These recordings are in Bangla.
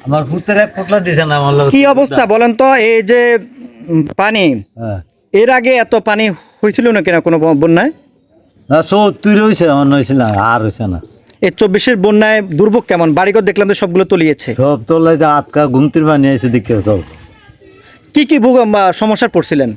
আমার পুত্রের এক পোটলা দিছে না আমার কি অবস্থা বলেন তো এই যে পানি হ্যাঁ। এর আগে এত পানি হয়েছিল না কেন কোনো বন্যায়? না সত্তর হয়েছে আমার হয়েছে না আর হয়েছে না। এই চব্বিশের বন্যায় দুর্ভোগ কেমন? বাড়িঘর দেখলাম তো সবগুলো তলিয়েছে। সব তোলাই আটকা ঘুমতির পানি আছে দেখে কি কি ভোগ সমস্যার পড়ছিলেন?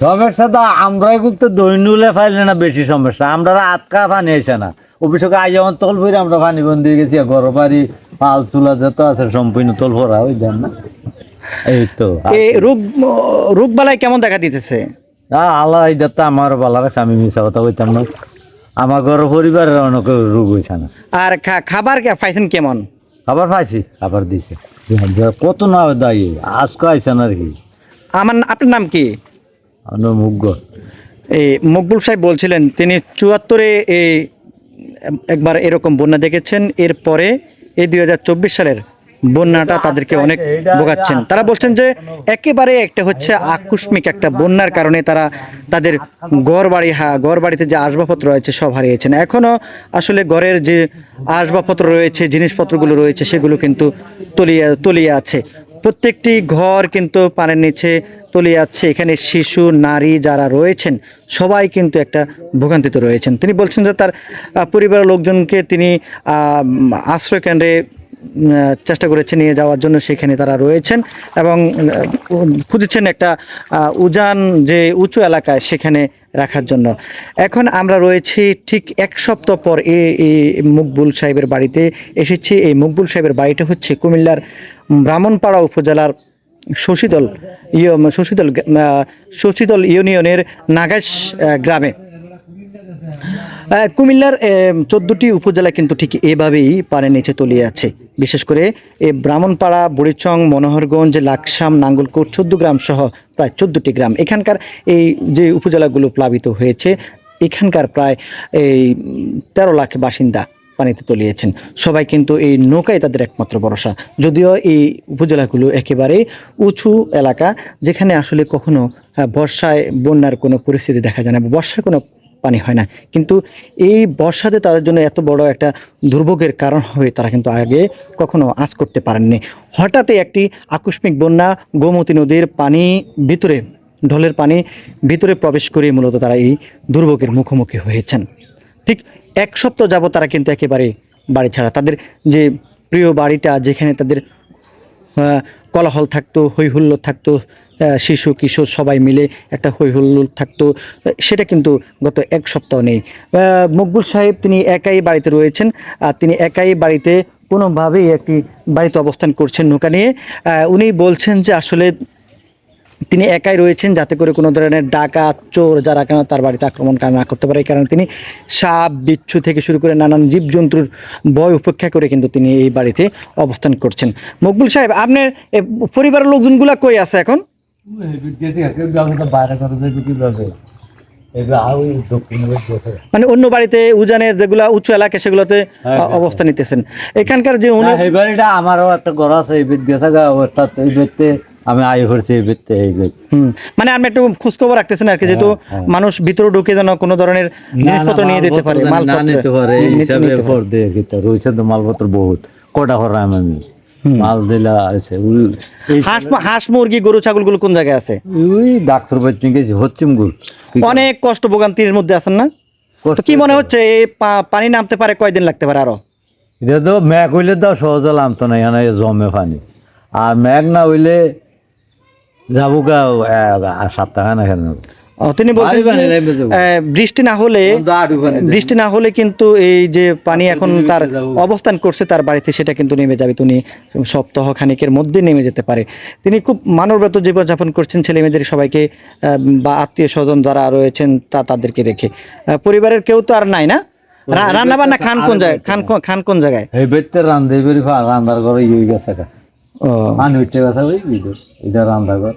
সমস্যা তো আমরাই করতে দৈনুলে ফাইলে না বেশি সমস্যা? আমরা আটকা পানি আইসে না। অফিসকে আই যখন তল ভরে আমরা পানি বন্দি গেছি ঘর বাড়ি পাল চুলা যত আছে সম্পূর্ণ তল ভরা ওই দেন না। এই তো এই রোগ রোগ বালায় কেমন দেখা দিতেছে? আল্লাহ এই তো আমার লাগছে আমি মিশা কথা কইতাম না। আমার ঘর পরিবারের অনেক রোগ হয়েছে না। আর খা- খাবার কে- পাইছেন কেমন? খাবার পাইছি খাবার দিছে। কত না দায়ী আজকে আইসে না আর কি। আমার আপনার নাম কি? এই মকবুল সাহেব বলছিলেন তিনি চুয়াত্তরে এই একবার এরকম বন্যা দেখেছেন এরপরে এই দুই হাজার চব্বিশ সালের বন্যাটা তাদেরকে অনেক ভোগাচ্ছেন। তারা বলছেন যে একেবারে একটা হচ্ছে আকস্মিক একটা বন্যার কারণে তারা তাদের গড় বাড়ি হা গড় বাড়িতে যে আসবাবপত্র রয়েছে সব হারিয়েছেন। এখনও আসলে ঘরের যে আসবাবপত্র রয়েছে জিনিসপত্রগুলো রয়েছে সেগুলো কিন্তু তলিয়ে তলিয়ে আছে। প্রত্যেকটি ঘর কিন্তু পানির নিচে তলিয়ে যাচ্ছে। এখানে শিশু নারী যারা রয়েছেন সবাই কিন্তু একটা ভোগান্তিতে রয়েছেন। তিনি বলছেন যে তার আহ, পরিবারের লোকজনকে তিনি আহ, আশ্রয় কেন্দ্রে চেষ্টা করেছে নিয়ে যাওয়ার জন্য সেখানে তারা রয়েছেন এবং খুঁজেছেন একটা উজান যে উঁচু এলাকায় সেখানে রাখার জন্য। এখন আমরা রয়েছি ঠিক এক সপ্তাহ পর এই মকবুল সাহেবের বাড়িতে এসেছি। এই মকবুল সাহেবের বাড়িটা হচ্ছে কুমিল্লার ব্রাহ্মণপাড়া উপজেলার শশীদল ইয় শশীদল শশীদল ইউনিয়নের নাগাস গ্রামে। কুমিল্লার চোদ্দটি উপজেলা কিন্তু ঠিক এভাবেই পানির নিচে তলিয়ে আছে। বিশেষ করে এই ব্রাহ্মণপাড়া, বুড়িচং, মনোহরগঞ্জ, লাকসাম, নাঙ্গলকোট, চোদ্দ গ্রাম সহ প্রায় চোদ্দটি গ্রাম। এখানকার এই যে উপজেলাগুলো প্লাবিত হয়েছে, এখানকার প্রায় এই তেরো লাখ বাসিন্দা পানিতে তলিয়েছেন। সবাই কিন্তু এই নৌকাই তাদের একমাত্র ভরসা। যদিও এই উপজেলাগুলো একেবারে উঁচু এলাকা, যেখানে আসলে কখনো বর্ষায় বন্যার কোনো পরিস্থিতি দেখা যায় না বর্ষায় কোনো পানি হয় না। কিন্তু এই বর্ষাতে তাদের জন্য এত বড় একটা দুর্ভোগের কারণ হবে তারা কিন্তু আগে কখনো আঁচ করতে পারেননি। হঠাৎই একটি আকস্মিক বন্যা, গোমতী নদীর পানি ভিতরে, ঢলের পানি ভিতরে প্রবেশ করে মূলত তারা এই দুর্ভোগের মুখোমুখি হয়েছেন। ঠিক এক সপ্তাহ যাবত তারা কিন্তু একেবারে বাড়ি ছাড়া। তাদের যে প্রিয় বাড়িটা, যেখানে তাদের কলাহল থাকতো হই হুল্লোড় থাকতো শিশু, কিশোর সবাই মিলে একটা হই হুল্লোড় থাকতো, সেটা কিন্তু গত এক সপ্তাহ নেই। মকবুল সাহেব তিনি একাই বাড়িতে রয়েছেন, আর তিনি একাই বাড়িতে কোনোভাবেই একটি বাড়িতে অবস্থান করছেন নৌকা নিয়ে। উনি বলছেন যে আসলে তিনি একাই রয়েছেন যাতে করে কোনো ধরনের ডাকাত চোর যারা কেন তার বাড়িতে আক্রমণ কার- না করতে পারে। কারণে তিনি সাপ বিচ্ছু থেকে শুরু করে নানান জীবজন্তুর ভয় উপেক্ষা করে কিন্তু তিনি এই বাড়িতে অবস্থান করছেন। মকবুল সাহেব আপনার পরিবারের লোকজনগুলা কই আছে এখন? মানে অন্য বাড়িতে উজানের যেগুলা উঁচু এলাকা সেগুলোতে হ্যাঁ, অবস্থান নিতেছেন। এখানকার যে এই বাড়িটা আমারও একটা ঘর আছে এই এই আমি আয় করছি মানে আপনি একটু খোঁজখবর রাখতেছেন আর কি যেহেতু মানুষ ভিতরে ঢুকে যেন কোনো ধরনের জিনিসপত্র নিয়ে যেতে পারে না মালপত্র। নিতে পারে হিসাবে ফর দিয়ে রয়েছে তো মালপত্র বহুত। কটা হরাম আমি? মাল দিলা আছে হাঁস হাঁস মুরগি গরু ছাগলগুলো কোন জায়গায় আছে? ওই ডাক্তার গেছি হচ্ছিম গুল অনেক কষ্ট ভোগান্তির মধ্যে আছেন না? তো কি মনে হচ্ছে এই পানি নামতে পারে কয়দিন লাগতে পারে আরও? এটা তো ম্যাগ হইলে তো সহজে নামতো না এখানে জমে পানি। আর ম্যাগ না হইলে যাব গা কেন তিনি বলছেন বৃষ্টি না হলে বৃষ্টি না হলে কিন্তু এই যে পানি এখন তার অবস্থান করছে তার বাড়িতে সেটা কিন্তু নেমে যাবে। তিনি সপ্তাহ খানিকের মধ্যে নেমে যেতে পারে। তিনি খুব মানবরত জীবনযাপন করছেন ছেলে মেয়েদের সবাইকে বা আত্মীয় স্বজন যারা রয়েছেন তা তাদেরকে রেখে পরিবারের কেউ তো আর নাই না? রান্না বান্না খান কোন জায়গায়? খান কোন- খান কোন জায়গায়? রান্দার ঘরে ইয়ে গেছে পানি উঠতে গেছে ওই এটা রান্দার ঘর